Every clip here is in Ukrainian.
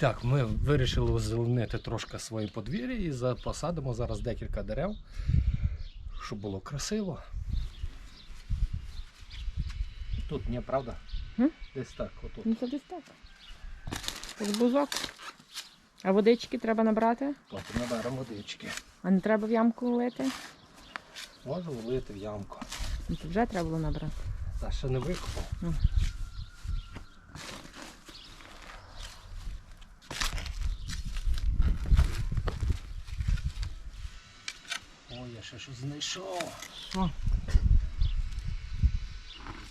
Так, ми вирішили озеленити трошки своє подвір'я і посадимо зараз декілька дерев, щоб було красиво. Тут ні, правда? М? Десь так, отут. Ну це десь так. Ось бузок. А водички треба набрати, Потім наберемо водички. а не треба в ямку лити. Можна влити в ямку. Ну, то вже треба було набрати. Та ще не викопав. Ну. Ой, я ще щось знайшов. Що?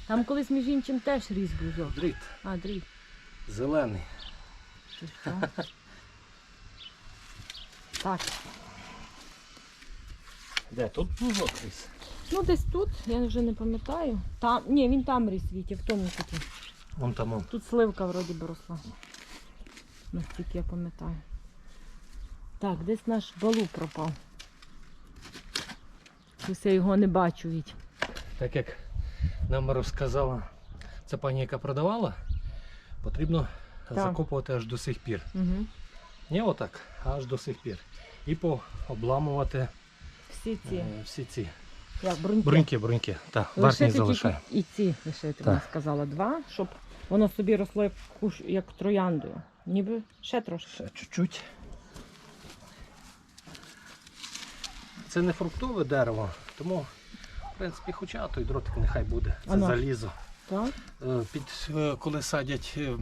Там колись між іншим теж ріс бузок. Дріт. А, дріб. Зелений. Що? Так. Де тут бузок ріс? Ну десь тут, я вже не пам'ятаю. Там, ні, він там ріс Вітя, в тому куті. Вон там. он. Тут сливка вроді би росла. Наскільки я пам'ятаю. Так, десь наш балу пропав. Щось я його не бачу від. Так як нам розказала ця пані, яка продавала, потрібно Так. закопувати аж до сих пір. Угу. Не отак, а аж до сих пір. І пообламувати Всі ці. е, всі ці Як бруньки. бруньки, бруньки. Так, верхні залишаємо. і ці лишити, Так. вона сказала, два, щоб воно собі росло як, як трояндою. Ніби ще трошки. Ще чуть-чуть. Це не фруктове дерево, тому, в принципі, хоча той дротик нехай буде. Це Ано. залізо. Так? Е, Під, е, коли садять е,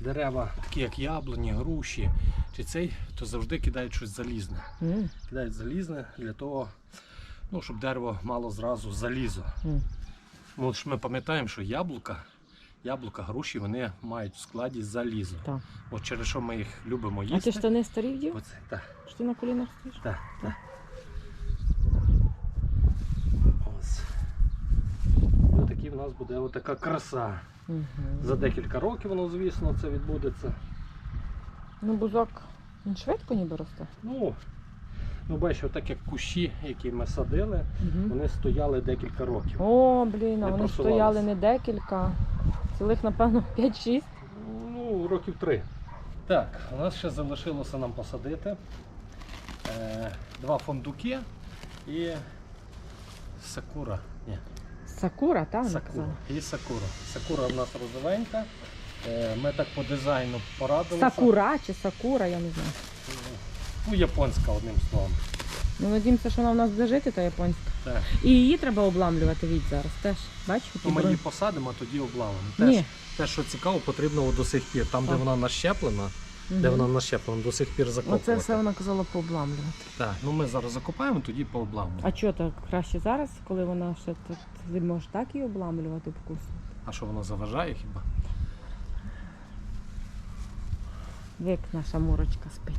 дерева, такі як яблуні, груші чи цей, то завжди кидають щось залізне. М, Кидають залізне для того, ну, щоб дерево мало зразу залізо. м. Ну, ж ми пам'ятаємо, що яблука, яблука, груші вони мають в складі залізо. Так. От через що ми їх любимо їсти. А ти штани старі вдів? Оце, так, Що ти на колінах стоїш? так, так. Ось. І в нас буде отака краса. Угу. За декілька років воно, звісно, це відбудеться. Ну, бузок, він швидко ніби росте. Ну, ну бачиш, так як кущі, які ми садили, Угу. вони стояли декілька років. О, блін, а вони стояли не декілька, цілих, напевно, 5-6. Ну, років три. Так, у нас ще залишилося нам посадити е, два фондуки і сакура. Ні, Сакура, так, вона сакура. казала? І сакура. Сакура в нас розовенька. Е, ми так по дизайну порадилися. Сакура чи сакура, я не знаю. Ну, японська, одним словом. Ну, надіємося, що вона в нас буде жити, та японська. Так. І її треба обламлювати від зараз теж. Бачиш, Ну, які ми її посадимо, а тоді обламимо. Ні. Те, що цікаво, потрібно до сих пір. Там, де Так. вона нащеплена, де вона нащеплена, до сих пір закопувати. Оце все вона казала пообламлювати. Так, ну ми зараз закопаємо, тоді пообламимо. А чого так краще зараз, коли вона ще тут, ти можеш так її обламлювати вкус? А що воно заважає хіба? Вик наша мурочка спить.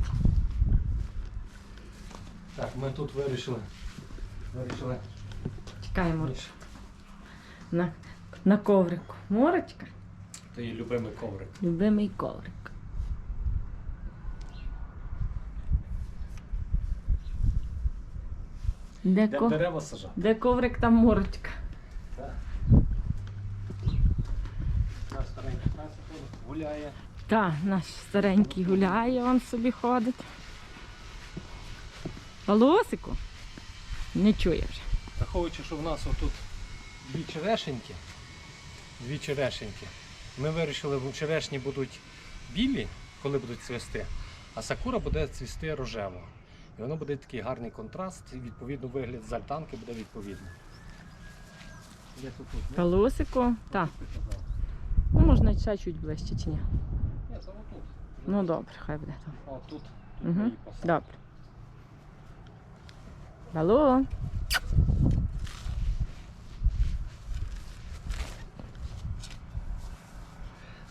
Так, ми тут вирішили. Вирішили. Чекай, Мурочка. На, на коврику. Мурочка, Це її любимий коврик. любимий коврик. Де, Де ко... дерева сажати. Де коврик, там мурочка. Так. Наш старенький гуляє. Так, наш старенький гуляє, он собі ходить. Волосику? Не чує вже. Враховуючи, що в нас отут дві черешеньки. Дві черешеньки. Ми вирішили, що черешні будуть білі, коли будуть цвісти, а сакура буде цвісти рожево. І воно буде такий гарний контраст, і відповідно вигляд зальтанки буде відповідний. Десь отут, ні? Волосику? Так. Ну, можна ще чуть ближче чи ні. Ні, це отут. Ну добре, хай буде там. А тут, тут Угу. її. Добре. Алло.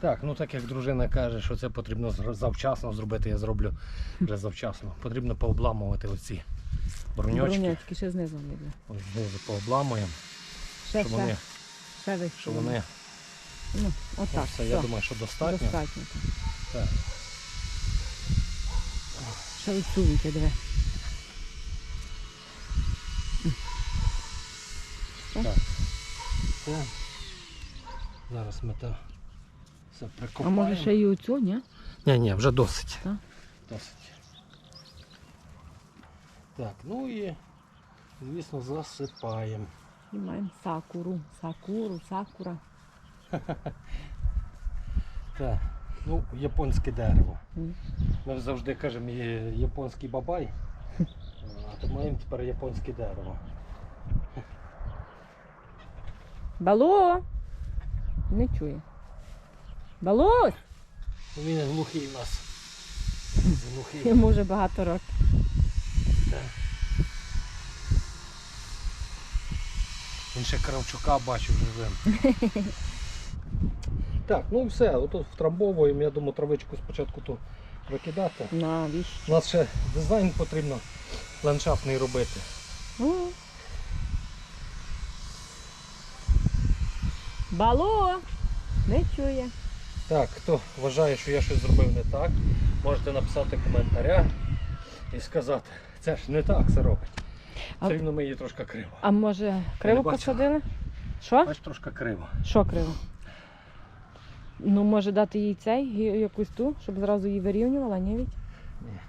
Так, ну так як дружина каже, що це потрібно завчасно зробити, я зроблю вже завчасно. Потрібно пообламувати оці броньочки. Бруньочки ще знизу видно. Ось знизу пообламуємо, Ще, щоб вони, ще, ще вище. щоб вони Ну, отак, все, все. я думаю, що достатньо. Достатньо. так. Так. Ще віки, диви. Все. Зараз ми все А прикопаємо. може ще й оцю, ні? Ні, ні, вже досить. Так? Досить. Так, ну і, звісно, засипаємо. І маємо сакуру, сакуру, сакура. Так, ну, японське дерево. Мгм. Ми завжди кажемо є японський бабай, а то маємо тепер японське дерево. Бало! Не чує. Балось! Ну, Він глухий у нас. Глухий. Йому вже багато років. Він ще Кравчука бачив живим. так, ну і все, отут втрамбовуємо, я думаю, травичку спочатку тут викидати. Навіщо? У нас ще дизайн потрібно ландшафтний робити. О. Бало! Не чує. Так, хто вважає, що я щось зробив не так, можете написати в коментарях і сказати, це ж не так це робить. Все рівно ми її трошки криво. А може криво посадили? Що? Бач, трошки криво. Що криво? Ну, може дати їй цей, якусь ту, щоб зразу її вирівнювала, ні від? Ні.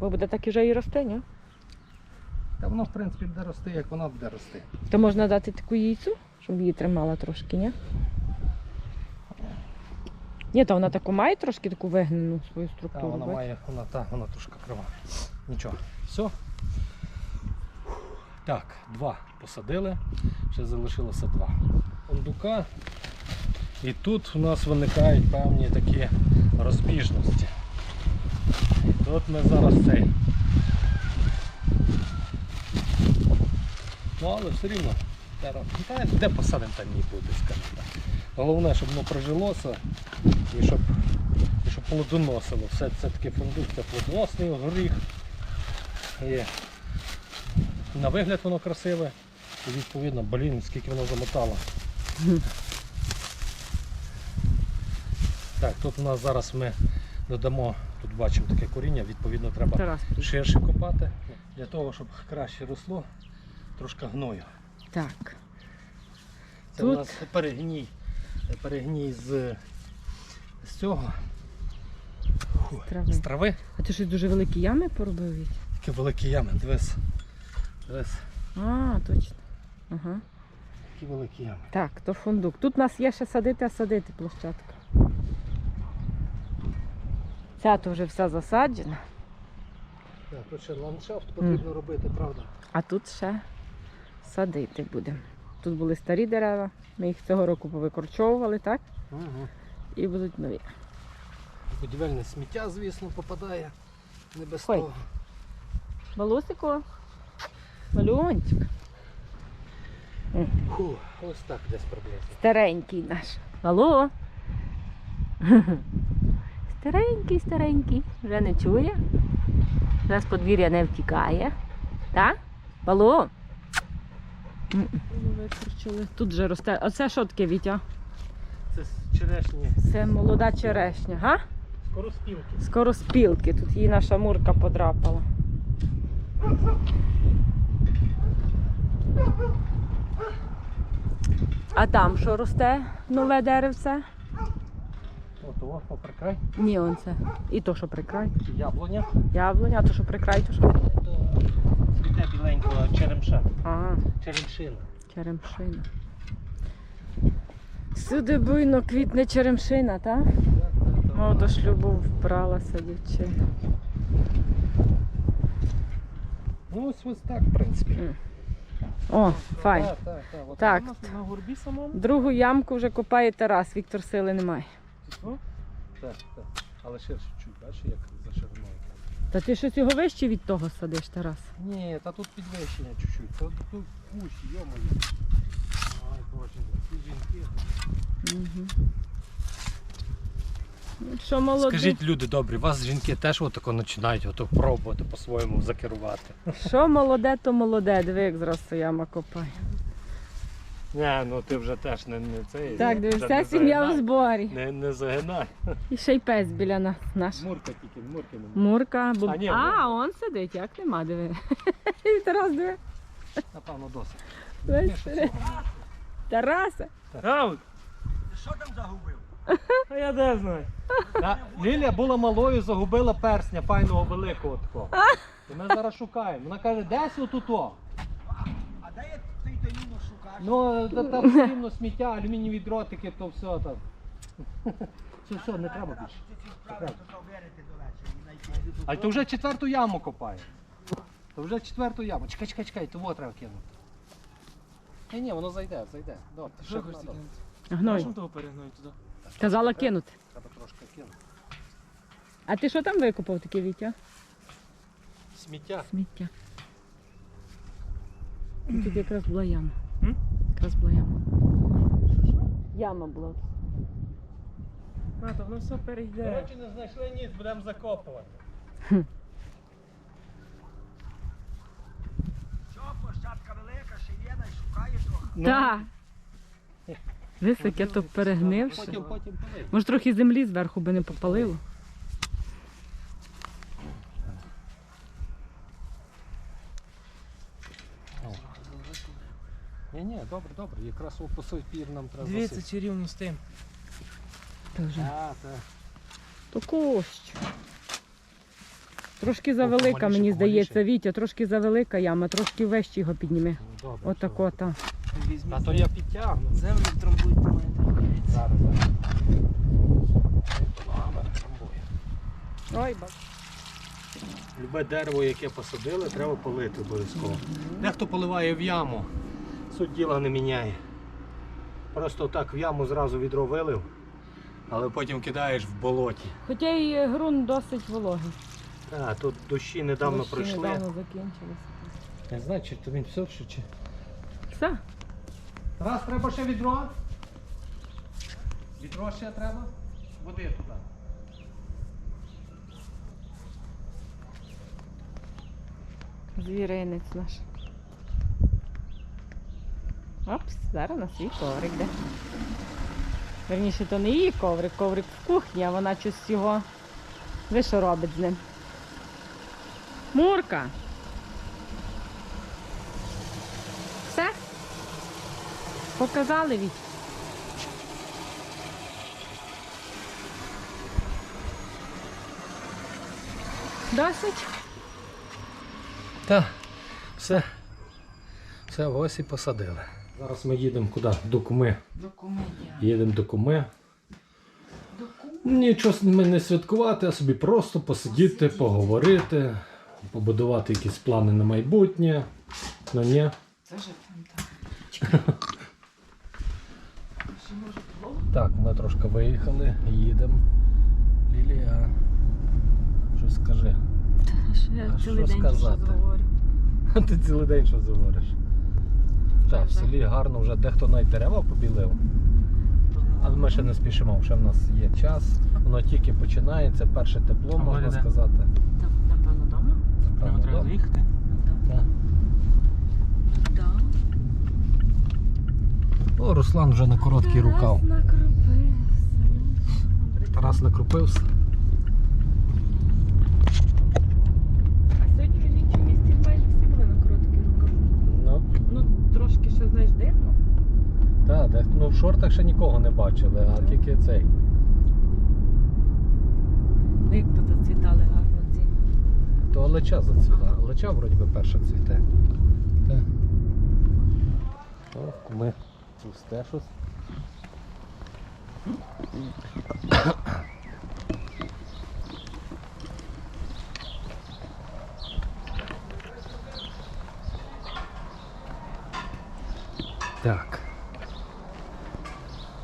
Бо буде так і вже і рости, ні? Та воно в принципі буде рости, як вона буде рости. То можна дати таку яйцю, щоб її тримала трошки, ні? Ні, то вона таку має трошки таку вигнену свою структуру. Та, вона бачиш? має, вона, та, вона трошки крива. Нічого. Все. Так, два посадили, ще залишилося два. Ондука. І тут у нас виникають певні такі розбіжності. Тут ми зараз цей. Ну, але все рівно. Ну, та, де посадимо, там і буде, скажімо так. Головне, щоб воно прижилося і щоб і щоб плодоносило. Все це таки фундук, це плодоносний горіх. І на вигляд воно красиве. І відповідно, блін, скільки воно замотало. Так, тут у нас зараз ми додамо, тут бачимо таке коріння, відповідно треба Тарас. ширше копати, для того, щоб краще росло, трошки гною. Так. Це Тут- у нас перегній, перегній з, з цього. Фу, Трави. З трави. А ти щось дуже великі ями поробив? Такі великі ями, дивись. Дивись, А, точно. Ага. такі великі ями. Так, то фундук. Тут у нас є ще садити, а садити площадка. Ця то вже вся засаджена, Так, тут ще ландшафт потрібно робити, правда? а тут ще садити будемо. Тут були старі дерева, ми їх цього року повикорчовували, так? Угу. І будуть нові. Будівельне сміття, звісно, попадає. Не без Ой. того. Балусико, малюнчик. Фу, ось так десь приблизно. Старенький наш. Алло. Старенький, старенький. Вже не чує. Вже з подвір'я не втікає. Так? Алло. Тут же росте. А це що таке, Вітя? Це з черешні Це молода черешня, га? скоро спілки. Скоро спілки. Тут її наша мурка подрапала. А там що росте? Нове деревце? От о, поприкрай. Ні, он це. І то, що прикрай. Яблуня. Яблуня, а то, що прикрай, то що. Цвіте біленького черемша. Ага, Черемшина. черемшина. Сюди буйно квітне черемшина, так? О, до шлюбу вбралася дівчина. Ну ось ось так, в принципі. О, файн. Так, так, так. От Так. у нас на горбі самому. Другу ямку вже копає Тарас, Віктор сили немає. О, Так, так. Але ширше чуть, бачиш, як за шириною. Та ти щось його вище від того садиш, Тарас. Ні, та тут підвищення чуть-чуть. Та тут кущ, йомою. Ай, боже, ці жінки. Угу. Молодий? Скажіть, люди добрі, вас жінки теж отако починають ото пробувати по-своєму закерувати. Що молоде, то молоде. Диви, як зразу яма копає. Не, ну ти вже теж не, не цей. Так, вже вся не сім'я в загинай. зборі. Не, не загинай. І ще й пес біля нас наш. Мурка тільки, мурки нема. Мурка, бо... А, ні, а, Мурка. он сидить, як нема, диви. І Тарас, диви. Напевно, досить. Весь сидить. Тараса. Раут! Що там загубив? А я де знаю. Та, Лілія була малою, загубила персня файного великого такого. І ми зараз шукаємо. Вона каже, десь отуто. А де шукаєш? Ну, та- там постійно сміття, алюмінієві дротики, то все там. Все, все, не треба більше. А то вже четверту яму копає. То вже четверту яму. Чекай, чекай, чекай, того треба кинути. Ні, ні, воно зайде, зайде. Добре, Що ще треба. кинути? Гной. Можемо того перегнути туди? Казала кинути. Треба трошки кинути. А ти що там викопав таке Вітя? Сміття. Сміття. Тут якраз була яма. М? Якраз була яма. Яма була. А, то воно все перейде. Коротше, не знайшли ніц, будемо закопувати. Що, площадка велика, ще є, дай шукає трохи. Ну, Так. Високе то перегнивши. Потім, потім полив. Може трохи землі зверху би не попалило. Ні, добре, добре. Якраз у посопір нам треба Дивіться, чи рівно з тим. А, так. То кощ. Трошки завелика, мені здається. Вітя, трошки завелика яма, трошки вище його підніми. Ну, добре. Отако, що? та. То я підтягну. Землю трамбуйте, маєте. Зараз, зараз. Ой. Любе дерево, яке посадили, треба полити обов'язково. Дехто поливає в яму, суть діла не міняє. Просто так в яму зразу відро вилив, але потім кидаєш в болоті. Хоча і ґрунт досить вологий. Так, тут дощі недавно Дощі пройшли. Недавно закінчилися. Не знаю, чи то він все чи. Все. Раз треба ще відро. Відро ще треба. Води туди. Звіринець наш. Опс, зараз на свій коврик де. Верніше, то не її коврик, коврик в кухні, а вона щось його. Ви що робить з ним? Мурка. Все? Показали від. Досить? Так, все. Все, ось і посадили. Зараз ми їдемо куди? До куми. Документів. Їдемо до куми. Нічого ми не святкувати, а собі просто посидіти, поговорити, побудувати якісь плани на майбутнє. Ну ні. Це ж там Так, ми трошки виїхали, їдемо. Лілія, щось скажи. Я А цілий що день щось сказати? говорю. Ти цілий день що говориш? Так, в селі гарно вже дехто навіть дерева побілив. Але ми ще не спішимо, ще в нас є час. Воно тільки починається, перше тепло, А можна Оля де? сказати. Напевно, вдома? Прямо треба да? заїхати. Так. Так. О, Руслан вже на короткий рукав. Тарас накрупився. А сьогодні в іншому місці майже всі були на короткий рукав. Ну, Ну, трошки ще, знаєш, дивно. Так, де, ну в шортах ще нікого не бачили, а тільки цей. Ну, як позацвітали гарно ці. То леча зацвіла. Леча вроді би перша цвіте. Так. О, ми цвісте щось. Так.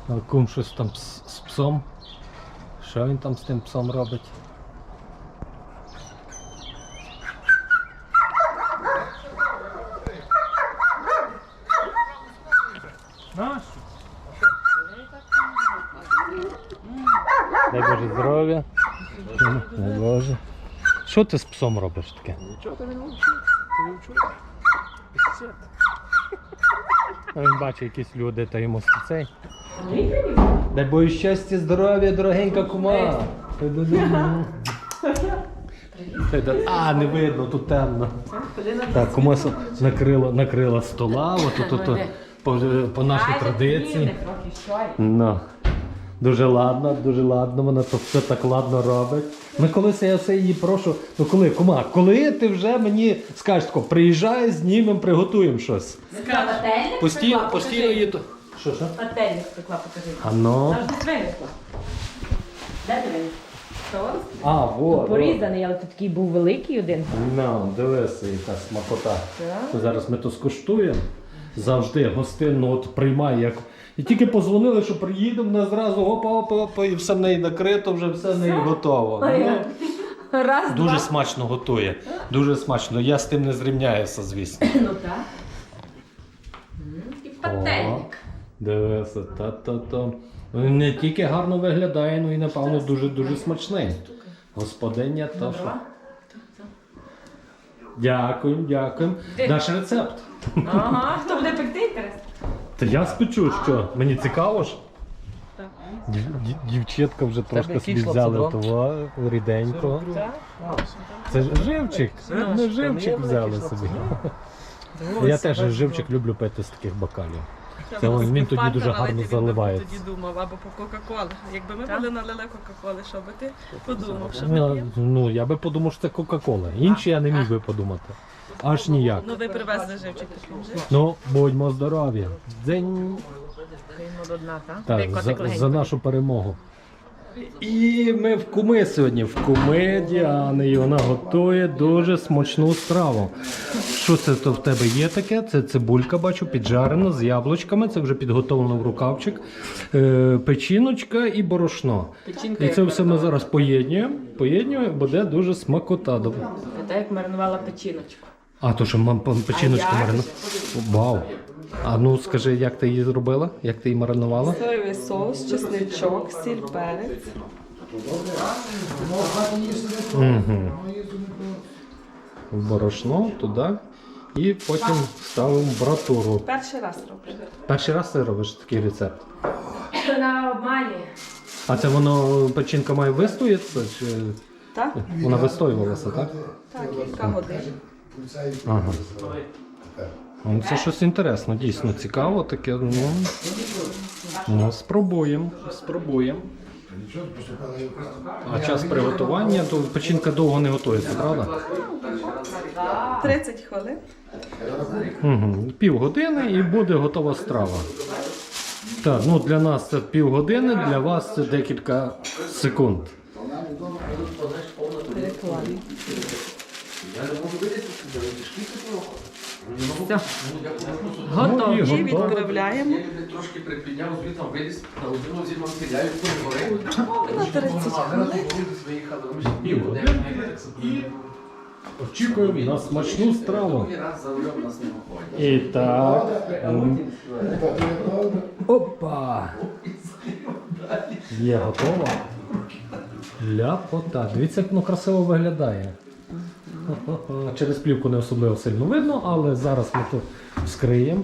А Кум щось там з, з псом. Що він там з тим псом робить? Дай Боже здоров'я. Дай Боже. Що ти з псом робиш таке? Нічого тобі не вчить. Ти вчуєш? А він бачить якісь люди та йому цей. Дай Боже щастя, здоров'я, дорогенька кума. А, не видно, тут темно. Так, комусь накрила, накрила стола, от тут, тут, по, по нашій традиції. Ну. Дуже ладно, дуже ладно, вона то все так ладно робить. Ми колись я все її прошу. Ну коли, кума, коли ти вже мені скажеш тако, приїжджай, знімемо, приготуємо щось. Пательник Постійно, постійно її то. Що, що? Пательник пекла, покажи. А ну. Аж. Де ти? Що? А, вот. Порізаний, але тут такий був великий один. Ну, дивися, яка смакота. Так. Зараз ми то скуштуємо. Завжди гостинно от приймає. Як... І тільки позвонили, що приїдемо, нас зразу опа-опа, і все в неї накрито, вже все в неї готово. Ну, Раз, дуже два. смачно готує. Дуже смачно. Я з тим не зрівняюся, звісно. Ну так. І пательник. Дивися, та-та-та. Він не тільки гарно виглядає, ну і напевно дуже-дуже смачний. Господиня, то що. Дякуємо, дякуємо. Наш рецепт. Ага, хто буде пекти? Та я спечу, що? Мені цікаво ж. Дів- дів- Дівчатка вже трошки який собі взяли хлопці, того ріденько. Це ж живчик. Не живчик взяли собі. Я теж живчик люблю пити з таких бокалів. Це він, він тоді дуже гарно заливається. Тоді думав, або по Кока-Колі. Якби ми були налили Кока-Коли, що би ти подумав, що Ну, ми ну, я би подумав, що це Кока-Кола. Інші я не міг би подумати. Аж ніяк. Ну ви привезли живчик. Ну, будьмо здорові. Дзень. Так? Так, за, за нашу перемогу. І ми в куми сьогодні. В куми Діани. І вона готує дуже смачну страву. Що це то в тебе є таке? Це цибулька, бачу, піджарена з яблучками. Це вже підготовлено в рукавчик. Е, печіночка і борошно. Печінка І це все ми зараз поєднуємо. Поєднуємо, буде дуже смакота. Це як маринувала печіночку. А, то що мам печіночку А як марину. Вау. А ну скажи, як ти її зробила? Як ти її маринувала? Соєвий соус, чесничок, сіль, перець. Угу. Борошно туди. І потім ставимо братуру. Перший раз роблю. Перший раз ти робиш такий рецепт. Вона обманює. А це воно печінка має вистоятися? Чи Так? вона вистоювалася, так? Так, кілька годин. Ага. Ну, Це щось інтересне, дійсно цікаво таке. Ну, ну спробуємо. Спробуємо. А час приготування, то печінка довго не готується, правда? 30 хвилин. Угу. Півгодини і буде готова страва. Так, ну для нас це півгодини, для вас це декілька секунд. Все. Ну, Готово. і І відправляємо Трошки припідняв, звідти виліз, на один зі манкеляю, перегорив. на 30 хвилин. Виїхали, ми ще Очікуємо на смачну страву. І так. Опа! Є готова. Ляпота. Дивіться, як воно красиво виглядає. Через плівку не особливо сильно видно, але зараз ми тут вскриємо.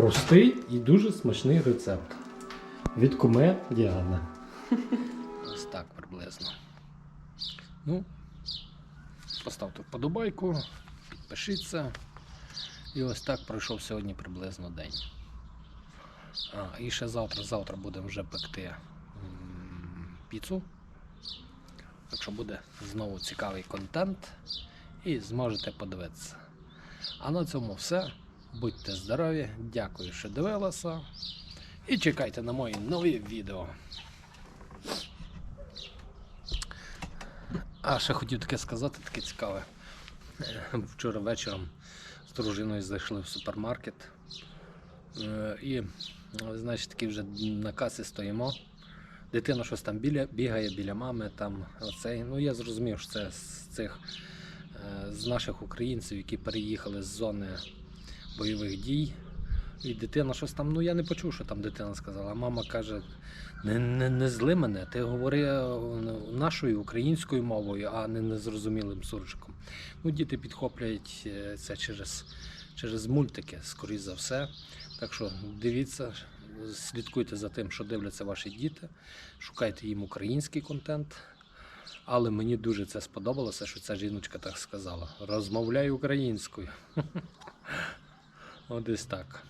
Простий і дуже смачний рецепт. Від куме Діани. Ось так приблизно. Ну, поставте вподобайку, підпишіться. І ось так пройшов сьогодні приблизно день. А, і ще завтра, завтра будемо вже пекти піцу. Так що буде знову цікавий контент і зможете подивитися. А на цьому все. Будьте здорові, дякую, що дивилися. І чекайте на мої нові відео. А ще хотів таке сказати, таке цікаве. Вчора вечором з дружиною зайшли в супермаркет. Е, І, знаєте, такі вже на касі стоїмо. Дитина щось там біля, бігає біля мами. Там, оцей. Ну, я зрозумів, що це з цих е, з наших українців, які переїхали з зони бойових дій. І дитина щось там, ну я не почув, що там дитина сказала. Мама каже: не, не, не зли мене, ти говори е, нашою українською мовою, а не незрозумілим суржиком. Ну, діти підхоплюють е, це через, через мультики, скоріш за все. Так що дивіться, слідкуйте за тим, що дивляться ваші діти, шукайте їм український контент. Але мені дуже це сподобалося, що ця жіночка так сказала. Розмовляй українською. От десь так.